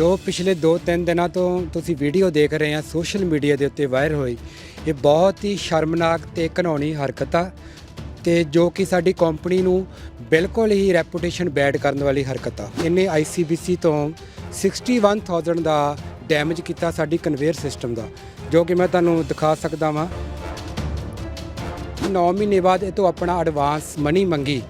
ਜੋ ਪਿਛਲੇ 2-3 ਦਿਨਾਂ ਤੋਂ ਤੁਸੀਂ ਵੀਡੀਓ ਦੇਖ ਰਹੇ ਆ ਸੋਸ਼ਲ ਮੀਡੀਆ ਦੇ ਉੱਤੇ ਵਾਇਰਲ ਹੋਈ। ਇਹ ਬਹੁਤ ਹੀ ਸ਼ਰਮਨਾਕ ਤੇ ਘਿਨੌਣੀ ਹਰਕਤ ਆ ਤੇ ਜੋ ਕਿ ਸਾਡੀ ਕੰਪਨੀ ਨੂੰ ਬਿਲਕੁਲ ਹੀ ਰੈਪੂਟੇਸ਼ਨ ਬੈਡ ਕਰਨ ਵਾਲੀ ਹਰਕਤ ਆ। ਇਹਨੇ ICBC ਤੋਂ 61000 ਦਾ ਡੈਮੇਜ ਕੀਤਾ ਸਾਡੀ ਕਨਵੇਅਰ ਸਿਸਟਮ ਦਾ, ਜੋ ਕਿ ਮੈਂ ਤੁਹਾਨੂੰ ਦਿਖਾ ਸਕਦਾ ਵਾਂ। 9 ਮਹੀਨੇ ਬਾਅਦ ਇਹ ਤੋਂ ਆਪਣਾ ਐਡਵਾਂਸ ਮਨੀ ਮੰਗੀ।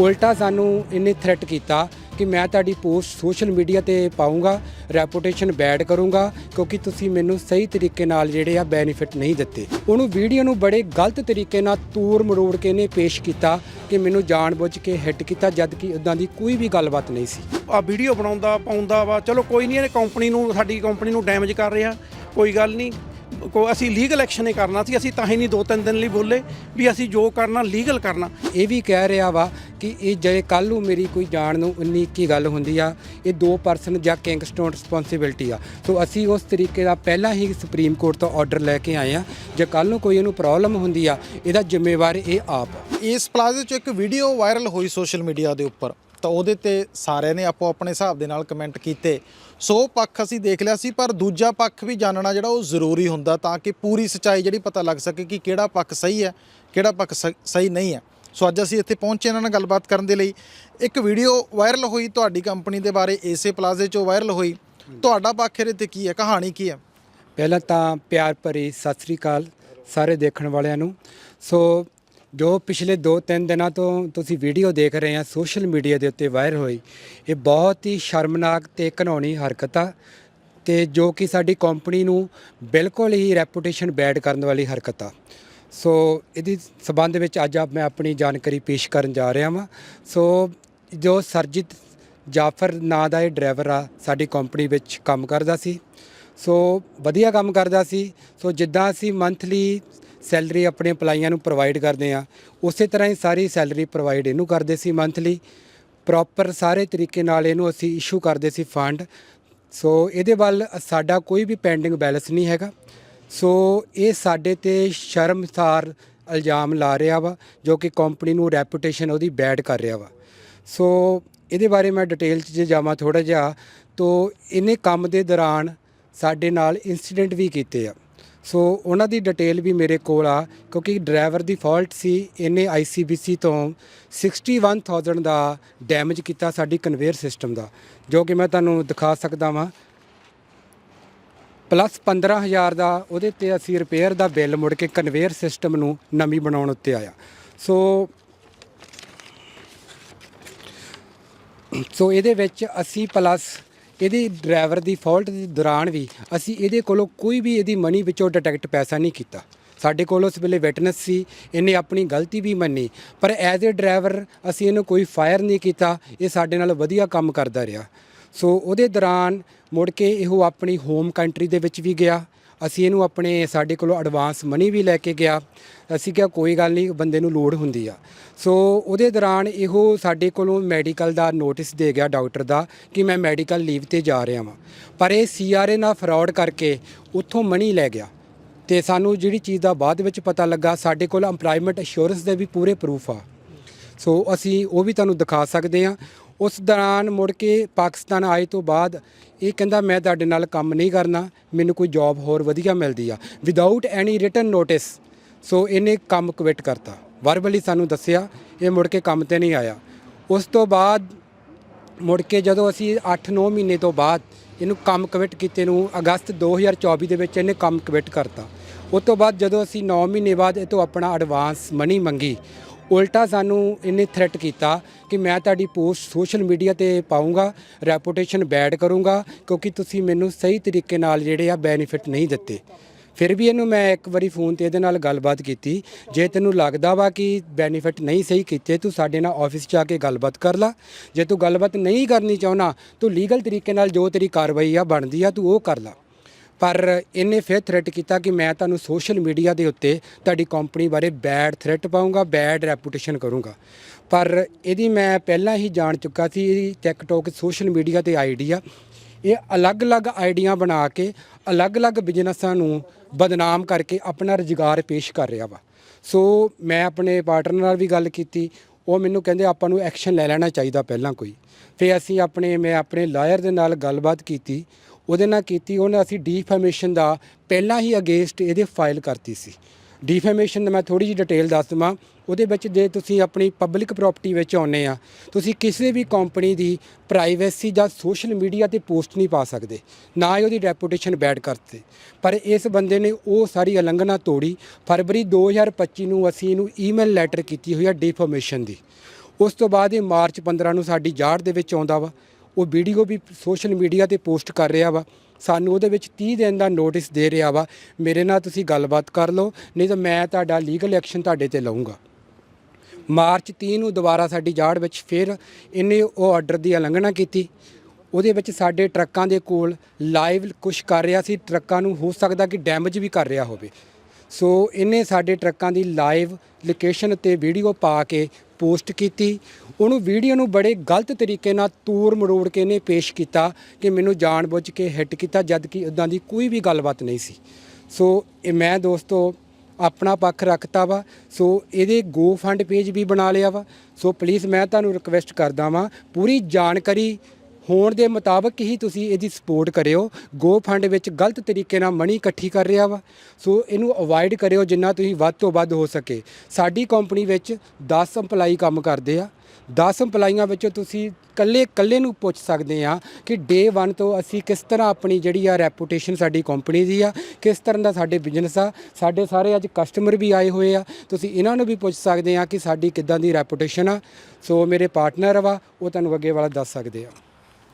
ਉਲਟਾ ਸਾਨੂੰ ਇਹਨੇ ਥ੍ਰੈਟ ਕੀਤਾ ਕਿ ਮੈਂ ਤੁਹਾਡੀ ਪੋਸਟ ਸੋਸ਼ਲ ਮੀਡੀਆ ਤੇ ਪਾਉਂਗਾ, ਰੈਪੂਟੇਸ਼ਨ ਬੈਡ ਕਰੂੰਗਾ, ਕਿਉਂਕਿ ਤੁਸੀਂ ਮੈਨੂੰ ਸਹੀ ਤਰੀਕੇ ਨਾਲ ਜਿਹੜੇ ਆ ਬੈਨੀਫਿਟ ਨਹੀਂ ਦਿੱਤੇ। ਉਹਨੂੰ ਵੀਡੀਓ ਨੂੰ ਬੜੇ ਗਲਤ ਤਰੀਕੇ ਨਾਲ ਤੂਰ ਮਰੋੜ ਕੇ ਇਹਨੇ ਪੇਸ਼ ਕੀਤਾ ਕਿ ਮੈਨੂੰ ਜਾਣਬੁੱਝ ਕੇ ਹਿੱਟ ਕੀਤਾ, ਜਦ ਕਿ ਉਦਾਂ ਦੀ ਕੋਈ ਵੀ ਗੱਲਬਾਤ ਨਹੀਂ ਸੀ। ਆ ਵੀਡੀਓ ਬਣਾਉਂਦਾ, ਪਾਉਂਦਾ ਵਾ, ਚਲੋ ਕੋਈ ਨਹੀਂ, ਇਹਨੇ ਕੰਪਨੀ ਨੂੰ, ਸਾਡੀ ਕੰਪਨੀ ਨੂੰ ਡੈਮੇਜ ਕਰ ਰਿਹਾ, ਕੋਈ ਗੱਲ ਨਹੀਂ। ਕੋ ਅਸੀਂ ਲੀਗਲ ਐਕਸ਼ਨ ਹੀ ਕਰਨਾ ਸੀ, ਅਸੀਂ ਤਾਂ ਹੀ ਨਹੀਂ ਦੋ ਤਿੰਨ ਦਿਨ ਲਈ ਬੋਲੇ ਵੀ ਅਸੀਂ ਜੋ ਕਰਨਾ, ਲੀਗਲ ਕਰਨਾ। ਇਹ ਵੀ ਕਹਿ ਰਿਹਾ ਵਾ ਕਿ ਇਹ ਜੇ ਕੱਲ ਨੂੰ ਮੇਰੀ ਕੋਈ ਜਾਣ ਨੂੰ 19 ਕੀ ਗੱਲ ਹੁੰਦੀ ਆ, ਇਹ ਦੋ ਪਰਸਨ ਜਾਂ ਕਿੰਗਸਟੋਨ ਰਿਸਪੌਂਸਿਬਿਲਟੀ ਆ। ਸੋ ਅਸੀਂ ਉਸ ਤਰੀਕੇ ਦਾ ਪਹਿਲਾਂ ਹੀ ਸੁਪਰੀਮ ਕੋਰਟ ਤੋਂ ਆਰਡਰ ਲੈ ਕੇ ਆਏ ਆ। ਜੇ ਕੱਲ ਨੂੰ ਕੋਈ ਇਹਨੂੰ ਪ੍ਰੋਬਲਮ ਹੁੰਦੀ ਆ, ਇਹਦਾ ਜ਼ਿੰਮੇਵਾਰ ਇਹ ਆਪ ਇਸ ਪਲਾਜ਼ੇ 'ਚ ਇੱਕ ਵੀਡੀਓ ਵਾਇਰਲ ਹੋਈ ਸੋਸ਼ਲ ਮੀਡੀਆ ਦੇ ਉੱਪਰ। ਤਾਂ ਉਹਦੇ ਤੇ ਸਾਰਿਆਂ ਨੇ ਆਪੋ ਆਪਣੇ ਹਿਸਾਬ ਦੇ ਨਾਲ ਕਮੈਂਟ ਕੀਤੇ। ਸੋ ਪੱਖ ਅਸੀਂ ਦੇਖ ਲਿਆ ਸੀ, ਪਰ ਦੂਜਾ ਪੱਖ ਵੀ ਜਾਣਨਾ ਜਿਹੜਾ ਉਹ ਜ਼ਰੂਰੀ ਹੁੰਦਾ ਤਾਂ ਕਿ ਪੂਰੀ ਸੱਚਾਈ ਜਿਹੜੀ ਪਤਾ ਲੱਗ ਸਕੇ ਕਿ ਕਿਹੜਾ ਪੱਖ ਸਹੀ ਹੈ, ਕਿਹੜਾ ਪੱਖ ਸ- ਸਹੀ ਨਹੀਂ ਹੈ। ਸੋ ਅੱਜ ਅਸੀਂ ਇੱਥੇ ਪਹੁੰਚੇ ਇਹਨਾਂ ਨਾਲ ਗੱਲਬਾਤ ਕਰਨ ਦੇ ਲਈ। ਇੱਕ ਵੀਡੀਓ ਵਾਇਰਲ ਹੋਈ ਤੁਹਾਡੀ ਕੰਪਨੀ ਦੇ ਬਾਰੇ ਇਸੇ ਪਲਾਜ਼ੇ 'ਚੋਂ ਵਾਇਰਲ ਹੋਈ। ਤੁਹਾਡਾ ਪੱਖ ਇਹਦੇ ਤੇ ਕੀ ਹੈ, ਕਹਾਣੀ ਕੀ ਹੈ? ਪਹਿਲਾਂ ਤਾਂ ਪਿਆਰ ਭਰੀ ਸਤਿ ਸ੍ਰੀ ਅਕਾਲ ਸਾਰੇ ਦੇਖਣ ਵਾਲਿਆਂ ਨੂੰ। ਸੋ ਜੋ ਪਿਛਲੇ 2-3 ਦਿਨਾਂ ਤੋਂ ਤੁਸੀਂ ਵੀਡੀਓ ਦੇਖ ਰਹੇ ਆ ਸੋਸ਼ਲ ਮੀਡੀਆ ਦੇ ਉੱਤੇ ਵਾਇਰਲ ਹੋਈ, ਇਹ ਬਹੁਤ ਹੀ ਸ਼ਰਮਨਾਕ ਤੇ ਘਿਨੌਣੀ ਹਰਕਤ ਆ ਤੇ ਜੋ ਕਿ ਸਾਡੀ ਕੰਪਨੀ ਨੂੰ ਬਿਲਕੁਲ ਹੀ ਰੈਪੂਟੇਸ਼ਨ ਬੈਡ ਕਰਨ ਵਾਲੀ ਹਰਕਤ ਆ। ਸੋ ਇਹਦੀ ਸਬੰਧ ਵਿੱਚ ਅੱਜ ਆਪ ਮੈਂ ਆਪਣੀ ਜਾਣਕਾਰੀ ਪੇਸ਼ ਕਰਨ ਜਾ ਰਿਹਾ ਹਾਂ ਸੋ ਜੋ ਸਰਜੀਤ ਜਾਫਰ ਨਾਂ ਦਾ ਇਹ ਡਰਾਈਵਰ ਆ, ਸਾਡੀ ਕੰਪਨੀ ਵਿੱਚ ਕੰਮ ਕਰਦਾ ਸੀ। ਸੋ ਵਧੀਆ ਕੰਮ ਕਰਦਾ ਸੀ। ਸੋ ਜਿੱਦਾਂ ਅਸੀਂ ਮੰਥਲੀ ਸੈਲਰੀ ਆਪਣੇ EMPLOYEEਆਂ ਨੂੰ ਪ੍ਰੋਵਾਈਡ ਕਰਦੇ ਆ ਉਸੇ ਤਰ੍ਹਾਂ ਹੀ ਸਾਰੀ ਸੈਲਰੀ ਪ੍ਰੋਵਾਈਡ ਇਹਨੂੰ ਕਰਦੇ ਸੀ ਮੰਥਲੀ। ਪ੍ਰੋਪਰ ਸਾਰੇ ਤਰੀਕੇ ਨਾਲ ਇਹਨੂੰ ਅਸੀਂ ਇਸ਼ੂ ਕਰਦੇ ਸੀ ਫੰਡ। ਸੋ ਇਹਦੇ ਵੱਲ ਸਾਡਾ ਕੋਈ ਵੀ ਪੈਂਡਿੰਗ ਬੈਲੈਂਸ ਨਹੀਂ ਹੈਗਾ। ਸੋ ਇਹ ਸਾਡੇ ਤੇ ਸ਼ਰਮਸਾਰ ਇਲਜ਼ਾਮ ਲਾ ਰਿਹਾ ਵਾ, ਜੋ ਕਿ ਕੰਪਨੀ ਨੂੰ ਰੈਪੂਟੇਸ਼ਨ ਉਹਦੀ ਬੈਡ ਕਰ ਰਿਹਾ ਵਾ। ਸੋ ਇਹਦੇ ਬਾਰੇ ਮੈਂ ਡਿਟੇਲ 'ਚ ਜੇ ਜਾਵਾਂ ਥੋੜਾ ਜਿਹਾ, ਤੋ ਇਹਨੇ ਕੰਮ ਦੇ ਦੌਰਾਨ ਸਾਡੇ ਨਾਲ ਇਨਸੀਡੈਂਟ ਵੀ ਕੀਤੇ ਆ। ਸੋ ਉਹਨਾਂ ਦੀ ਡਿਟੇਲ ਵੀ ਮੇਰੇ ਕੋਲ ਆ, ਕਿਉਂਕਿ ਡਰਾਈਵਰ ਦੀ ਫਾਲਟ ਸੀ, ਇਹਨੇ ICBC ਤੋਂ 61000 ਦਾ ਡੈਮੇਜ ਕੀਤਾ ਸਾਡੀ ਕਨਵੇਅਰ ਸਿਸਟਮ ਦਾ, ਜੋ ਕਿ ਮੈਂ ਤੁਹਾਨੂੰ ਦਿਖਾ ਸਕਦਾ ਵਾਂ। ਪਲੱਸ 15000 ਦਾ, ਉਹਦੇ ਤੇ ਅਸੀਂ ਰਿਪੇਅਰ ਦਾ ਬਿੱਲ ਮੁੜ ਕੇ ਕਨਵੇਅਰ ਸਿਸਟਮ ਨੂੰ ਨਵੀਂ ਬਣਾਉਣ ਉੱਤੇ ਆਇਆ। ਸੋ ਸੋ ਇਹਦੇ ਵਿੱਚ ਅਸੀਂ ਪਲੱਸ ਇਹਦੇ ਡਰਾਈਵਰ ਦੀ ਫਾਲਟ ਦੇ ਦੌਰਾਨ ਵੀ ਅਸੀਂ ਇਹਦੇ ਕੋਲੋਂ ਕੋਈ ਵੀ ਇਹਦੀ ਮਨੀ ਵਿੱਚੋਂ ਡਿਟੈਕਟ ਪੈਸਾ ਨਹੀਂ ਕੀਤਾ। ਸਾਡੇ ਕੋਲ ਉਸ ਵੇਲੇ ਵਿਟਨੈਸ ਸੀ, ਇਹਨੇ ਆਪਣੀ ਗਲਤੀ ਵੀ ਮੰਨੀ, ਪਰ ਐਜ਼ ਅ ਡਰਾਈਵਰ ਅਸੀਂ ਇਹਨੂੰ ਕੋਈ ਫਾਇਰ ਨਹੀਂ ਕੀਤਾ, ਇਹ ਸਾਡੇ ਨਾਲ ਵਧੀਆ ਕੰਮ ਕਰਦਾ ਰਿਹਾ। ਸੋ ਉਹਦੇ ਦੌਰਾਨ ਮੁੜ ਕੇ ਇਹੋ ਆਪਣੀ ਹੋਮ ਕੰਟਰੀ ਦੇ ਵਿੱਚ ਵੀ ਗਿਆ। ਅਸੀਂ ਇਹਨੂੰ ਆਪਣੇ ਸਾਡੇ ਕੋਲੋਂ ਐਡਵਾਂਸ ਮਨੀ ਵੀ ਲੈ ਕੇ ਗਿਆ। ਅਸੀਂ ਕਿਹਾ, ਕੋਈ ਗੱਲ ਨਹੀਂ, ਬੰਦੇ ਨੂੰ ਲੋੜ ਹੁੰਦੀ ਆ। ਸੋ ਉਹਦੇ ਦੌਰਾਨ ਇਹੋ ਸਾਡੇ ਕੋਲੋਂ ਮੈਡੀਕਲ ਦਾ ਨੋਟਿਸ ਦੇ ਗਿਆ ਡਾਕਟਰ ਦਾ ਕਿ ਮੈਂ ਮੈਡੀਕਲ ਲੀਵ ਤੇ ਜਾ ਰਿਹਾ ਵਾਂ। ਪਰ ਇਹ ਸੀਆਰਏ ਨਾਲ ਫਰਾਡ ਕਰਕੇ ਉੱਥੋਂ ਮਨੀ ਲੈ ਗਿਆ। ਤੇ ਸਾਨੂੰ ਜਿਹੜੀ ਚੀਜ਼ ਦਾ ਬਾਅਦ ਵਿੱਚ ਪਤਾ ਲੱਗਾ, ਸਾਡੇ ਕੋਲ EMPLOYMENT ਅਸ਼ੋਰੈਂਸ ਦੇ ਵੀ ਪੂਰੇ ਪ੍ਰੂਫ ਆ। ਸੋ ਅਸੀਂ ਉਹ ਵੀ ਤੁਹਾਨੂੰ ਦਿਖਾ ਸਕਦੇ ਹਾਂ। ਉਸ ਦੌਰਾਨ ਮੁੜ ਕੇ ਪਾਕਿਸਤਾਨ ਆਏ ਤੋਂ ਬਾਅਦ ਇਹ ਕਹਿੰਦਾ, ਮੈਂ ਤੁਹਾਡੇ ਨਾਲ ਕੰਮ ਨਹੀਂ ਕਰਨਾ, ਮੈਨੂੰ ਕੋਈ ਜੌਬ ਹੋਰ ਵਧੀਆ ਮਿਲਦੀ ਆ। Without any written notice so ਇਹਨੇ ਕੰਮ ਕੁਇਟ ਕਰਤਾ। ਵਰਬਲੀ ਸਾਨੂੰ ਦੱਸਿਆ, ਇਹ ਮੁੜ ਕੇ ਕੰਮ ਤੇ ਨਹੀਂ ਆਇਆ। ਉਸ ਤੋਂ ਬਾਅਦ ਮੁੜ ਕੇ ਜਦੋਂ ਅਸੀਂ 8-9 ਮਹੀਨੇ ਤੋਂ ਬਾਅਦ ਇਹਨੂੰ ਕੰਮ ਕਵਿਟ ਕੀਤੇ ਨੂੰ, ਅਗਸਤ 2024 ਦੇ ਵਿੱਚ ਇਹਨੇ ਕੰਮ ਕਵਿਟ ਕਰਤਾ। ਉਸ ਤੋਂ ਬਾਅਦ ਜਦੋਂ ਅਸੀਂ 9 ਮਹੀਨੇ ਬਾਅਦ ਇਹ ਤੋਂ ਆਪਣਾ ਐਡਵਾਂਸ ਮਨੀ ਮੰਗੀ ਉਲਟਾ ਸਾਨੂੰ ਇਹਨੇ ਥ੍ਰੈਟ ਕੀਤਾ ਕਿ ਮੈਂ ਤੁਹਾਡੀ ਪੋਸਟ ਸੋਸ਼ਲ ਮੀਡੀਆ ਤੇ ਪਾਉਂਗਾ ਰੈਪੂਟੇਸ਼ਨ ਬੈਡ ਕਰੂੰਗਾ, ਕਿਉਂਕਿ ਤੁਸੀਂ ਮੈਨੂੰ ਸਹੀ ਤਰੀਕੇ ਨਾਲ ਜਿਹੜੇ ਆ ਬੈਨੀਫਿਟ ਨਹੀਂ ਦਿੱਤੇ। ਫਿਰ ਵੀ ਇਹਨੂੰ ਮੈਂ ਇੱਕ ਵਾਰੀ ਫੋਨ ਤੇ ਇਹਦੇ ਨਾਲ ਗੱਲਬਾਤ ਕੀਤੀ। ਜੇ ਤੈਨੂੰ ਲੱਗਦਾ ਵਾ ਕਿ ਬੈਨੀਫਿਟ ਨਹੀਂ ਸਹੀ ਕੀਤੇ, ਤੂੰ ਸਾਡੇ ਨਾਲ ਆਫਿਸ 'ਚ ਆ ਕੇ ਗੱਲਬਾਤ ਕਰ ਲੈ। ਜੇ ਤੂੰ ਗੱਲਬਾਤ ਨਹੀਂ ਕਰਨੀ ਚਾਹੁੰਦਾ, ਤੂੰ ਲੀਗਲ ਤਰੀਕੇ ਨਾਲ ਜੋ ਤੇਰੀ ਕਾਰਵਾਈ ਆ ਬਣਦੀ ਆ, ਤੂੰ ਉਹ ਕਰ ਲੈ। ਪਰ ਇਹਨੇ ਫਿਰ ਥ੍ਰੈਟ ਕੀਤਾ ਕਿ ਮੈਂ ਤੁਹਾਨੂੰ ਸੋਸ਼ਲ ਮੀਡੀਆ ਦੇ ਉੱਤੇ ਤੁਹਾਡੀ ਕੰਪਨੀ ਬਾਰੇ ਬੈਡ ਥ੍ਰੈਟ ਪਾਉਂਗਾ ਬੈਡ ਰੈਪੂਟੇਸ਼ਨ ਕਰੂੰਗਾ। ਪਰ ਇਹਦੀ ਮੈਂ ਪਹਿਲਾਂ ਹੀ ਜਾਣ ਚੁੱਕਾ ਸੀ, ਇਹਦੀ ਟਿਕਟੋਕ ਸੋਸ਼ਲ ਮੀਡੀਆ ਤੇ ਆਈਡੀ ਆ। ਇਹ ਅਲੱਗ-ਅਲੱਗ ਆਈਡੀਆਂ ਬਣਾ ਕੇ ਅਲੱਗ-ਅਲੱਗ ਬਿਜ਼ਨਸਾਂ ਨੂੰ ਬਦਨਾਮ ਕਰਕੇ ਆਪਣਾ ਰੁਜ਼ਗਾਰ ਪੇਸ਼ ਕਰ ਰਿਹਾ ਵਾ। ਸੋ ਮੈਂ ਆਪਣੇ ਪਾਰਟਨਰ ਨਾਲ ਵੀ ਗੱਲ ਕੀਤੀ ਉਹ ਮੈਨੂੰ ਕਹਿੰਦੇ, ਆਪਾਂ ਨੂੰ ਐਕਸ਼ਨ ਲੈ ਲੈਣਾ ਚਾਹੀਦਾ ਪਹਿਲਾਂ ਕੋਈ। ਫਿਰ ਅਸੀਂ ਆਪਣੇ, ਮੈਂ ਆਪਣੇ ਲਾਇਰ ਦੇ ਨਾਲ ਗੱਲਬਾਤ ਕੀਤੀ। ਉਹਦੇ ਨਾਲ ਕੀਤੀ, ਉਹਨੇ ਅਸੀਂ ਡੀਫੈਮੇਸ਼ਨ ਦਾ ਪਹਿਲਾਂ ਹੀ ਅਗੇਂਸਟ ਇਹਦੇ ਫਾਈਲ ਕਰਤੀ ਸੀ। ਡੀਫੈਮੇਸ਼ਨ ਦਾ ਮੈਂ ਥੋੜੀ ਜਿਹੀ ਡਿਟੇਲ ਦੱਸ ਦਵਾਂ। ਉਹਦੇ ਵਿੱਚ ਜੇ ਤੁਸੀਂ ਆਪਣੀ ਪਬਲਿਕ ਪ੍ਰਾਪਰਟੀ ਵਿੱਚ ਆਉਂਦੇ ਆ, ਤੁਸੀਂ ਕਿਸੇ ਵੀ ਕੰਪਨੀ ਦੀ ਪ੍ਰਾਈਵੇਸੀ ਜਾਂ ਸੋਸ਼ਲ ਮੀਡੀਆ ਤੇ ਪੋਸਟ ਨਹੀਂ ਪਾ ਸਕਦੇ। ਨਾ ਹੀ ਉਹਦੀ ਰੈਪੂਟੇਸ਼ਨ ਬੈਡ ਕਰਤੇ ਪਰ ਇਸ ਬੰਦੇ ਨੇ ਉਹ ਸਾਰੀ ਉਲੰਘਣਾ ਤੋੜੀ। ਫਰਵਰੀ 2025 ਨੂੰ ਅਸੀਂ ਇਹਨੂੰ ਈਮੇਲ ਲੈਟਰ ਕੀਤੀ ਹੋਈ ਆ ਡੀਫੈਮੇਸ਼ਨ ਦੀ। ਉਸ ਤੋਂ ਬਾਅਦ ਇਹ ਮਾਰਚ 15 ਨੂੰ ਸਾਡੀ ਜਾੜ ਦੇ ਵਿੱਚ ਆਉਂਦਾ ਵਾ। ਉਹ ਵੀਡੀਓ ਵੀ ਸੋਸ਼ਲ ਮੀਡੀਆ ਤੇ ਪੋਸਟ ਕਰ ਰਿਹਾ ਵਾ। ਸਾਨੂੰ ਉਹਦੇ ਵਿੱਚ 30 ਦਿਨ ਦਾ ਨੋਟਿਸ ਦੇ ਰਿਹਾ ਵਾ। ਮੇਰੇ ਨਾਲ ਤੁਸੀਂ ਗੱਲਬਾਤ ਕਰ ਲਓ, ਨਹੀਂ ਤਾਂ ਮੈਂ ਤੁਹਾਡਾ ਲੀਗਲ ਐਕਸ਼ਨ ਤੁਹਾਡੇ ਤੇ ਲਵਾਂਗਾ ਮਾਰਚ 30 ਨੂੰ ਦੁਬਾਰਾ ਸਾਡੀ ਜਾੜ ਵਿੱਚ ਫਿਰ ਇਹਨੇ ਉਹ ਆਰਡਰ ਦੀ ਉਲੰਘਣਾ ਕੀਤੀ। ਉਹਦੇ ਵਿੱਚ ਸਾਡੇ ਟਰੱਕਾਂ ਦੇ ਕੋਲ ਲਾਈਵ ਕੁਝ ਕਰ ਰਿਹਾ ਸੀ। ਟਰੱਕਾਂ ਨੂੰ ਹੋ ਸਕਦਾ ਕਿ ਡੈਮੇਜ ਵੀ ਕਰ ਰਿਹਾ ਹੋਵੇ। ਸੋ ਇਹਨੇ ਸਾਡੇ ਟਰੱਕਾਂ ਦੀ ਲਾਈਵ ਲੋਕੇਸ਼ਨ ਤੇ ਵੀਡੀਓ ਪਾ ਕੇ ਪੋਸਟ ਕੀਤੀ। ਉਹਨੂੰ ਵੀਡੀਓ ਨੂੰ ਬੜੇ ਗਲਤ ਤਰੀਕੇ ਨਾਲ ਤੂਰ ਮਰੋੜ ਕੇ ਇਹਨੇ ਪੇਸ਼ ਕੀਤਾ ਕਿ ਮੈਨੂੰ ਜਾਣਬੁੱਝ ਕੇ ਹਿੱਟ ਕੀਤਾ, ਜਦ ਕਿ ਇਦਾਂ ਦੀ ਕੋਈ ਵੀ ਗੱਲਬਾਤ ਨਹੀਂ ਸੀ। ਸੋ ਇਹ ਮੈਂ ਦੋਸਤੋ ਆਪਣਾ ਪੱਖ ਰੱਖਤਾ ਵਾ। ਸੋ ਇਹਦੇ ਗੋ ਫੰਡ ਪੇਜ ਵੀ ਬਣਾ ਲਿਆ ਵਾ। ਸੋ ਪਲੀਜ਼ ਮੈਂ ਤੁਹਾਨੂੰ ਰਿਕਵੈਸਟ ਕਰਦਾ ਵਾਂ, ਪੂਰੀ ਜਾਣਕਾਰੀ ਹੋਣ ਦੇ ਮੁਤਾਬਕ ਹੀ ਤੁਸੀਂ ਇਹਦੀ ਸਪੋਰਟ ਕਰਿਓ। ਗੋ ਫੰਡ ਵਿੱਚ ਗਲਤ ਤਰੀਕੇ ਨਾਲ ਮਨੀ ਇਕੱਠੀ ਕਰ ਰਿਹਾ ਵਾ। ਸੋ ਇਹਨੂੰ ਅਵੋਇਡ ਕਰਿਓ ਜਿੰਨਾ ਤੁਸੀਂ ਵੱਧ ਤੋਂ ਵੱਧ ਹੋ ਸਕੇ। ਸਾਡੀ ਕੰਪਨੀ ਵਿੱਚ 10 EMPLOYE ਕੰਮ ਕਰਦੇ ਆ। 10 EMPLOYEਆਂ ਵਿੱਚੋਂ ਤੁਸੀਂ ਕੱਲੇ ਕੱਲੇ ਨੂੰ ਪੁੱਛ ਸਕਦੇ ਆ ਕਿ ਡੇ 1 ਤੋਂ ਅਸੀਂ ਕਿਸ ਤਰ੍ਹਾਂ ਆਪਣੀ ਜਿਹੜੀ ਆ ਰੈਪੂਟੇਸ਼ਨ ਸਾਡੀ ਕੰਪਨੀ ਦੀ ਆ, ਕਿਸ ਤਰ੍ਹਾਂ ਦਾ ਸਾਡੇ ਬਿਜ਼ਨਸ ਆ। ਸਾਡੇ ਸਾਰੇ ਅੱਜ ਕਸਟਮਰ ਵੀ ਆਏ ਹੋਏ ਆ। ਤੁਸੀਂ ਇਹਨਾਂ ਨੂੰ ਵੀ ਪੁੱਛ ਸਕਦੇ ਆ ਕਿ ਸਾਡੀ ਕਿੱਦਾਂ ਦੀ ਰੈਪੂਟੇਸ਼ਨ ਆ। ਸੋ ਮੇਰੇ ਪਾਰਟਨਰ ਵਾ, ਉਹ ਤੁਹਾਨੂੰ ਅੱਗੇ ਵਾਲਾ ਦੱਸ ਸਕਦੇ ਆ।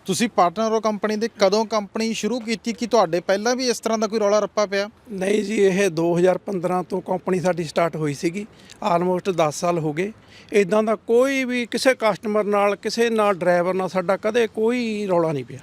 ਤੁਸੀਂ ਪਾਰਟਨਰ ਹੋ ਕੰਪਨੀ ਦੇ, ਕਦੋਂ ਕੰਪਨੀ ਸ਼ੁਰੂ ਕੀਤੀ ਕਿ ਤੁਹਾਡੇ ਪਹਿਲਾਂ ਵੀ ਇਸ ਤਰ੍ਹਾਂ ਦਾ ਕੋਈ ਰੌਲਾ ਰੱਪਾ ਪਿਆ? ਨਹੀਂ ਜੀ, ਇਹ 2015 ਤੋਂ ਕੰਪਨੀ ਸਾਡੀ ਸਟਾਰਟ ਹੋਈ ਸੀਗੀ। ਆਲਮੋਸਟ 10 ਸਾਲ ਹੋ ਗਏ। ਇਦਾਂ ਦਾ ਕੋਈ ਵੀ ਕਿਸੇ ਕਸਟਮਰ ਨਾਲ, ਕਿਸੇ ਨਾਲ ਡਰਾਈਵਰ ਨਾਲ ਸਾਡਾ ਕਦੇ ਕੋਈ ਰੌਲਾ ਨਹੀਂ ਪਿਆ।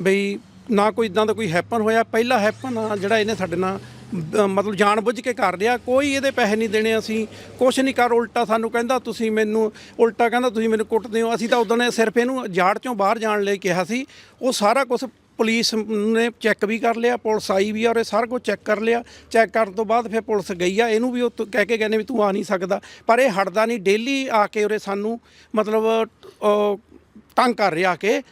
ਬਈ ਨਾ ਕੋਈ ਇਦਾਂ ਦਾ ਕੋਈ ਹੈਪਨ ਹੋਇਆ। ਪਹਿਲਾ ਹੈਪਨ ਆ ਜਿਹੜਾ ਇਹਨੇ ਸਾਡੇ ਨਾਲ ਅ, ਮਤਲਬ ਜਾਣਬੁੱਝ ਕੇ ਕਰ ਰਿਹਾ ਕੋਈ ਇਹਦੇ ਪੈਸੇ ਨਹੀਂ ਦੇਣੇ ਅਸੀਂ ਕੁਛ ਨਹੀਂ ਕਰ ਉਲਟਾ ਸਾਨੂੰ ਕਹਿੰਦਾ ਤੁਸੀਂ ਮੈਨੂੰ ਉਲਟਾ ਕਹਿੰਦਾ ਤੁਸੀਂ ਮੈਨੂੰ ਕੁੱਟਦੇ ਹੋ। ਅਸੀਂ ਤਾਂ ਉਦੋਂ ਨੇ ਸਿਰਫ ਇਹਨੂੰ ਜਾੜ ਚੋਂ ਬਾਹਰ ਜਾਣ ਲਈ ਕਿਹਾ ਸੀ। ਉਹ ਸਾਰਾ ਕੁਝ ਪੁਲਿਸ ਨੇ ਚੈੱਕ ਵੀ ਕਰ ਲਿਆ ਪੁਲਿਸ ਆਈ ਵੀ ਆ ਔਰ ਇਹ ਸਾਰਾ ਕੁਝ ਚੈੱਕ ਕਰ ਲਿਆ। ਚੈੱਕ ਕਰਨ ਤੋਂ ਬਾਅਦ ਫਿਰ ਪੁਲਿਸ ਗਈ ਆ ਇਹਨੂੰ ਵੀ ਉਹ ਤੋਂ ਕਹਿ ਕੇ ਕਹਿੰਦੇ ਵੀ ਤੂੰ ਆ ਨਹੀਂ ਸਕਦਾ। ਪਰ ਇਹ ਹਟਦਾ ਨਹੀਂ ਡੇਲੀ ਆ ਕੇ ਉਰੇ ਸਾਨੂੰ ਮਤਲਬ ਅ, ਤੰਗ ਕਰ ਰਿਹਾ ਕਿ।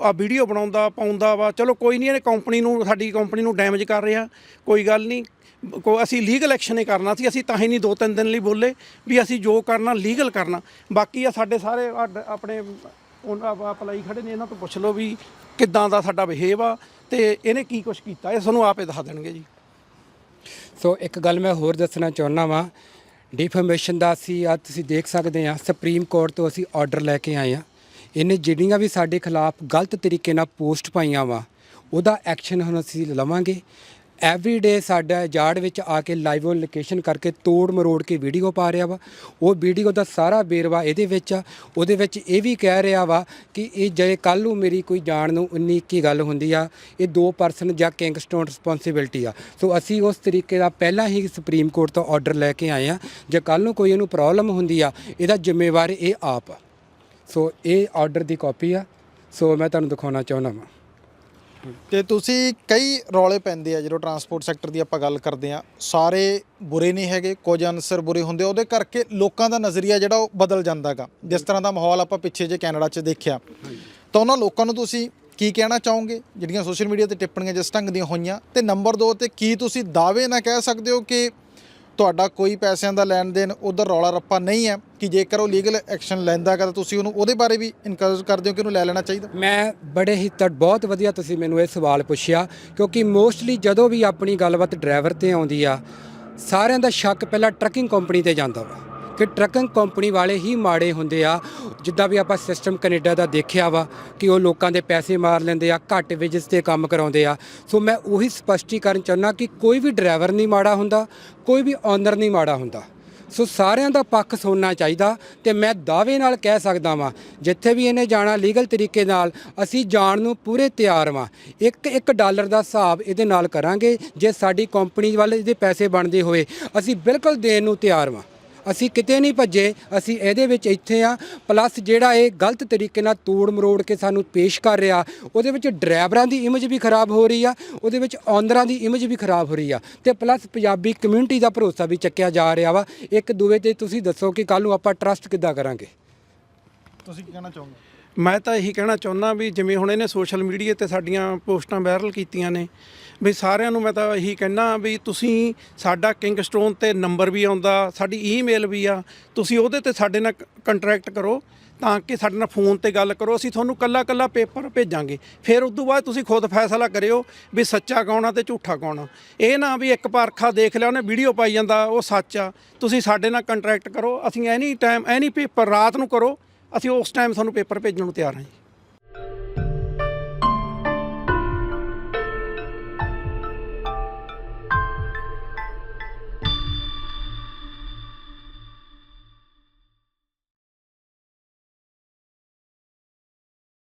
ਆ ਵੀਡੀਓ ਬਣਾਉਂਦਾ, ਪਾਉਂਦਾ ਵਾ। ਚਲੋ ਕੋਈ ਨਹੀਂ, ਇਹਨੇ ਕੰਪਨੀ ਨੂੰ, ਸਾਡੀ ਕੰਪਨੀ ਨੂੰ ਡੈਮੇਜ ਕਰ ਰਿਹਾ। ਕੋਈ ਗੱਲ ਨਹੀਂ। ਕੋ ਅਸੀਂ ਲੀਗਲ ਐਕਸ਼ਨ ਹੀ ਕਰਨਾ ਸੀ, ਅਸੀਂ ਤਾਂ ਹੀ ਨਹੀਂ ਦੋ ਤਿੰਨ ਦਿਨ ਲਈ ਬੋਲੇ ਵੀ ਅਸੀਂ ਜੋ ਕਰਨਾ ਲੀਗਲ ਕਰਨਾ। ਬਾਕੀ ਆ ਸਾਡੇ ਸਾਰੇ ਆਪਣੇ ਉਹਨਾਂ ਅਪਲਾਈ ਖੜੇ ਨੇ, ਇਹਨਾਂ ਤੋਂ ਪੁੱਛ ਲਓ ਵੀ ਕਿੱਦਾਂ ਦਾ ਸਾਡਾ ਬਿਹੇਵ ਆ ਤੇ ਇਹਨੇ ਕੀ ਕੁਝ ਕੀਤਾ, ਇਹ ਸਾਨੂੰ ਆਪੇ ਦੱਸ ਦੇਣਗੇ ਜੀ। ਸੋ ਇੱਕ ਗੱਲ ਮੈਂ ਹੋਰ ਦੱਸਣਾ ਚਾਹੁੰਦਾ ਵਾਂ। ਡਿਫਰਮੇਸ਼ਨ ਦਾ ਅਸੀਂ ਆ ਤੁਸੀਂ ਦੇਖ ਸਕਦੇ ਆ ਸੁਪਰੀਮ ਕੋਰਟ ਤੋਂ ਅਸੀਂ ਆਰਡਰ ਲੈ ਕੇ ਆਏ ਆ। ਇਹਨੇ ਜਿਹੜੀਆਂ ਵੀ ਸਾਡੇ ਖਿਲਾਫ ਗਲਤ ਤਰੀਕੇ ਨਾਲ ਪੋਸਟ ਪਾਈਆਂ ਵਾ, ਉਹਦਾ ਐਕਸ਼ਨ ਹੁਣ ਅਸੀਂ ਲਵਾਂਗੇ। ਐਵਰੀ ਡੇ ਸਾਡਾ ਜਾੜ ਵਿੱਚ ਆ ਕੇ ਲਾਈਵ ਲੋਕੇਸ਼ਨ ਕਰਕੇ ਤੋੜ ਮਰੋੜ ਕੇ ਵੀਡੀਓ ਪਾ ਰਿਹਾ ਵਾ। ਉਹ ਵੀਡੀਓ ਦਾ ਸਾਰਾ ਬੇਰਵਾ ਇਹਦੇ ਵਿੱਚ ਆ। ਉਹਦੇ ਵਿੱਚ ਇਹ ਵੀ ਕਹਿ ਰਿਹਾ ਵਾ ਕਿ ਇਹ ਜੇ ਕੱਲ ਨੂੰ ਮੇਰੀ ਕੋਈ ਜਾਣ ਨੂੰ 19 21 ਗੱਲ ਹੁੰਦੀ ਆ, ਇਹ ਦੋ ਪਰਸਨ ਜਾਂ ਕਿੰਗਸਟੋਨ ਰਿਸਪੌਂਸਿਬਿਲਟੀ ਆ। ਸੋ ਅਸੀਂ ਉਸ ਤਰੀਕੇ ਦਾ ਪਹਿਲਾਂ ਹੀ ਸੁਪਰੀਮ ਕੋਰਟ ਤੋਂ ਆਰਡਰ ਲੈ ਕੇ ਆਏ ਆ। ਜੇ ਕੱਲ ਨੂੰ ਕੋਈ ਇਹਨੂੰ ਪ੍ਰੋਬਲਮ ਹੁੰਦੀ ਆ, ਇਹਦਾ ਜ਼ਿੰਮੇਵਾਰ ਇਹ ਆਪ ਆ। ਸੋ ਇਹ ਆਰਡਰ ਦੀ ਕਾਪੀ ਆ। ਸੋ ਮੈਂ ਤੁਹਾਨੂੰ ਦਿਖਾਉਣਾ ਚਾਹੁੰਦਾ ਵਾਂ। ਤੇ ਤੁਸੀਂ ਕਈ ਰੌਲੇ ਪੈਂਦੇ ਆ ਜਦੋਂ ਟਰਾਂਸਪੋਰਟ ਸੈਕਟਰ ਦੀ ਆਪਾਂ ਗੱਲ ਕਰਦੇ ਆ। ਸਾਰੇ ਬੁਰੇ ਨਹੀਂ ਹੈਗੇ, ਕੁਝ ਅਨਸਰ ਬੁਰੇ ਹੁੰਦੇ ਉਹਦੇ ਕਰਕੇ ਲੋਕਾਂ ਦਾ ਨਜ਼ਰੀਆ ਜਿਹੜਾ ਉਹ ਬਦਲ ਜਾਂਦਾਗਾ ਜਿਸ ਤਰ੍ਹਾਂ ਦਾ ਮਾਹੌਲ ਆਪਾਂ ਪਿੱਛੇ ਜੇ ਕੈਨੇਡਾ 'ਚ ਦੇਖਿਆ। ਤਾਂ ਉਹਨਾਂ ਲੋਕਾਂ ਨੂੰ ਤੁਸੀਂ ਕੀ ਕਹਿਣਾ ਚਾਹੋਗੇ? ਜਿਹੜੀਆਂ ਸੋਸ਼ਲ ਮੀਡੀਆ ਤੇ ਟਿੱਪਣੀਆਂ ਜਿਸ ਢੰਗ ਦੀਆਂ ਹੋਈਆਂ। ਤੇ ਨੰਬਰ 2 ਤੇ ਕੀ ਤੁਸੀਂ ਦਾਅਵੇ ਨਾ ਕਹਿ ਸਕਦੇ ਹੋ ਕਿ ਤੁਹਾਡਾ ਕੋਈ ਪੈਸਿਆਂ ਦਾ ਲੈਣ ਦੇਣ ਉਧਰ ਰੌਲਾ ਰੱਪਾ ਨਹੀਂ ਹੈ ਕਿ ਜੇਕਰ ਉਹ ਲੀਗਲ ਐਕਸ਼ਨ ਲੈਂਦਾ ਹੈਗਾ ਤਾਂ ਤੁਸੀਂ ਉਹਨੂੰ ਉਹਦੇ ਬਾਰੇ ਵੀ ਇਨਕਰੇਜ ਕਰਦੇ ਹੋ ਕਿ ਉਹਨੂੰ ਲੈ ਲੈਣਾ ਚਾਹੀਦਾ? ਮੈਂ ਬੜੇ ਹੀ ਤੜ ਬਹੁਤ ਵਧੀਆ ਤੁਸੀਂ ਮੈਨੂੰ ਇਹ ਸਵਾਲ ਪੁੱਛਿਆ, ਕਿਉਂਕਿ ਮੋਸਟਲੀ ਜਦੋਂ ਵੀ ਆਪਣੀ ਗੱਲਬਾਤ ਡਰਾਈਵਰ ਤੇ ਆਉਂਦੀ ਆ, ਸਾਰਿਆਂ ਦਾ ਸ਼ੱਕ ਪਹਿਲਾਂ ਟਰੱਕਿੰਗ ਕੰਪਨੀ ਤੇ ਜਾਂਦਾ ਵਾ। ਕਿ ਟਰੱਕਿੰਗ ਕੰਪਨੀ ਵਾਲੇ ਹੀ ਮਾੜੇ ਹੁੰਦੇ ਆ। ਜਿੱਦਾਂ ਵੀ ਆਪਾਂ ਸਿਸਟਮ ਕੈਨੇਡਾ ਦਾ ਦੇਖਿਆ ਵਾ ਕਿ ਉਹ ਲੋਕਾਂ ਦੇ ਪੈਸੇ ਮਾਰ ਲੈਂਦੇ ਆ, ਘੱਟ ਵੇਜਸ ਤੇ ਕੰਮ ਕਰਾਉਂਦੇ ਆ। ਸੋ ਮੈਂ ਉਹੀ ਸਪਸ਼ਟੀਕਰਨ ਚਾਹੁੰਦਾ ਕਿ ਕੋਈ ਵੀ ਡਰਾਈਵਰ ਨਹੀਂ ਮਾੜਾ ਹੁੰਦਾ, ਕੋਈ ਵੀ ਓਨਰ ਨਹੀਂ ਮਾੜਾ ਹੁੰਦਾ। ਸੋ ਸਾਰਿਆਂ ਦਾ ਪੱਖ ਸੁਣਨਾ ਚਾਹੀਦਾ ਤੇ ਮੈਂ ਦਾਅਵੇ ਨਾਲ ਕਹਿ ਸਕਦਾ ਵਾਂ, ਜਿੱਥੇ ਵੀ ਇਹਨੇ ਜਾਣਾ ਲੀਗਲ ਤਰੀਕੇ ਨਾਲ, ਅਸੀਂ ਜਾਣ ਨੂੰ ਪੂਰੇ ਤਿਆਰ ਵਾਂ। ਇੱਕ ਇੱਕ ਡਾਲਰ ਦਾ ਹਿਸਾਬ ਇਹਦੇ ਨਾਲ ਕਰਾਂਗੇ, ਜੇ ਸਾਡੀ ਕੰਪਨੀ ਵੱਲ ਇਹਦੇ ਪੈਸੇ ਬਣਦੇ ਹੋਏ, ਅਸੀਂ ਬਿਲਕੁਲ ਦੇਣ ਨੂੰ ਤਿਆਰ ਵਾਂ। ਅਸੀਂ ਕਿਤੇ ਨਹੀਂ ਭੱਜੇ ਅਸੀਂ ਇਹਦੇ ਵਿੱਚ ਇੱਥੇ ਆ। ਪਲੱਸ ਜਿਹੜਾ ਇਹ ਗਲਤ ਤਰੀਕੇ ਨਾਲ ਤੋੜ ਮਰੋੜ ਕੇ ਸਾਨੂੰ ਪੇਸ਼ ਕਰ ਰਿਹਾ ਉਹਦੇ ਵਿੱਚ ਡਰਾਈਵਰਾਂ ਦੀ ਇਮੇਜ ਵੀ ਖਰਾਬ ਹੋ ਰਹੀ ਆ ਉਹਦੇ ਵਿੱਚ ਔਨਰਾਂ ਦੀ ਇਮੇਜ ਵੀ ਖਰਾਬ ਹੋ ਰਹੀ ਆ। ਤੇ ਪਲੱਸ ਪੰਜਾਬੀ ਕਮਿਊਨਿਟੀ ਦਾ ਭਰੋਸਾ ਵੀ ਚੱਕਿਆ ਜਾ ਰਿਹਾ ਵਾ। ਇੱਕ ਦੂਏ ਤੇ ਤੁਸੀਂ ਦੱਸੋ ਕਿ ਕੱਲ ਨੂੰ ਆਪਾਂ ਟਰਸਟ ਕਿੱਦਾਂ ਕਰਾਂਗੇ? ਤੁਸੀਂ ਕੀ ਕਹਿਣਾ ਚਾਹੋਗੇ? ਮੈਂ ਤਾਂ ਇਹੀ ਕਹਿਣਾ ਚਾਹੁੰਦਾ ਵੀ ਜਿਵੇਂ ਹੁਣ ਇਹਨੇ ਸੋਸ਼ਲ ਮੀਡੀਆ ਤੇ ਸਾਡੀਆਂ ਪੋਸਟਾਂ ਵਾਇਰਲ ਕੀਤੀਆਂ ਨੇ ਵੀ ਸਾਰਿਆਂ ਨੂੰ ਮੈਂ ਤਾਂ ਇਹੀ ਕਹਿਣਾ ਵੀ ਤੁਸੀਂ ਸਾਡਾ ਕਿੰਗਸਟੋਨ ਤੇ ਨੰਬਰ ਵੀ ਆਉਂਦਾ, ਸਾਡੀ ਈਮੇਲ ਵੀ ਆ, ਤੁਸੀਂ ਉਹਦੇ ਤੇ ਸਾਡੇ ਨਾਲ ਕੰਟਰੈਕਟ ਕਰੋ ਤਾਂ ਕਿ ਸਾਡੇ ਨਾਲ ਫੋਨ ਤੇ ਗੱਲ ਕਰੋ, ਅਸੀਂ ਤੁਹਾਨੂੰ ਕੱਲਾ ਕੱਲਾ ਪੇਪਰ ਭੇਜਾਂਗੇ। ਫਿਰ ਉਸ ਤੋਂ ਬਾਅਦ ਤੁਸੀਂ ਖੁਦ ਫੈਸਲਾ ਕਰਿਓ ਵੀ ਸੱਚਾ ਕੌਣ ਆ ਤੇ ਝੂਠਾ ਕੌਣ ਆ। ਇਹ ਨਾ ਵੀ ਇੱਕ ਪਰਖਾ ਦੇਖ ਲਿਆ, ਉਹਨੇ ਵੀਡੀਓ ਪਾਈ ਜਾਂਦਾ, ਉਹ ਸੱਚ ਆ। ਤੁਸੀਂ ਸਾਡੇ ਨਾਲ ਕੰਟਰੈਕਟ ਕਰੋ, ਅਸੀਂ ਐਨੀ ਟਾਈਮ ਐਨੀ ਪੇਪਰ ਰਾਤ ਨੂੰ ਕਰੋ, ਅਸੀਂ ਉਸ ਟਾਈਮ ਤੁਹਾਨੂੰ ਪੇਪਰ ਭੇਜਣ ਨੂੰ ਤਿਆਰ ਹਾਂ ਜੀ।